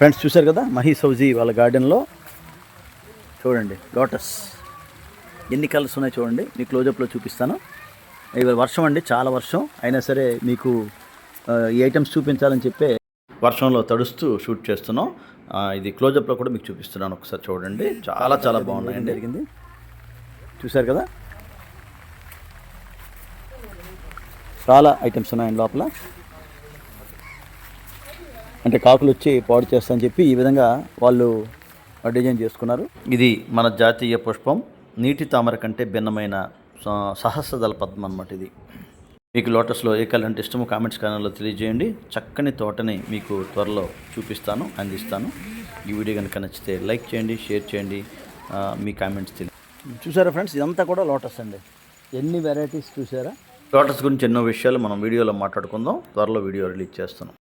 Friends చూశారు కదా? మహీ సౌజీ వాళ్ళ గార్డెన్లో. చూడండి లోటస్. ఎన్ని కలర్స్ ఉన్నాయో చూడండి మీ క్లోజప్లో చూపిస్తాను. ఇవాళ వర్షం అండి చాలా వర్షం. అయినా సరే మీకు ఈ ఐటమ్స్ చూపించాలని చెప్పే వర్షంలో తడుస్తూ షూట్ చేస్తున్నాం. ఇది క్లోజప్లో కూడా మీకు చూపిస్తున్నాను ఒకసారి చూడండి. చాలా చాలా బాగున్నాయండి జరిగింది. చూశారు కదా? చాలా ఐటమ్స్ ఉన్నాయండి లోపల. అంటే కాకులు వచ్చి పాడు చేస్తారని చెప్పి ఈ విధంగా వాళ్ళు డిజైన్ చేసుకున్నారు. ఇది మన జాతీయ పుష్పం. నీటి తామర కంటే భిన్నమైన స- సహస్రదళ పద్మం అన్నమాట ఇది. మీకు లోటస్లో ఏ కలర్ అంటే ఇష్టమో కామెంట్స్ ఛానల్లో తెలియజేయండి. చక్కని తోటని మీకు త్వరలో చూపిస్తాను అందిస్తాను. ఈ వీడియో కనుక నచ్చితే లైక్ చేయండి షేర్ చేయండి మీ కామెంట్స్ తెలియ చూసారా ఫ్రెండ్స్? ఇదంతా కూడా లోటస్ అండి. ఎన్ని వెరైటీస్ చూసారా? లోటస్ గురించి ఎన్నో విషయాలు మనం వీడియోలో మాట్లాడుకుందాం. త్వరలో వీడియో రిలీజ్ చేస్తాను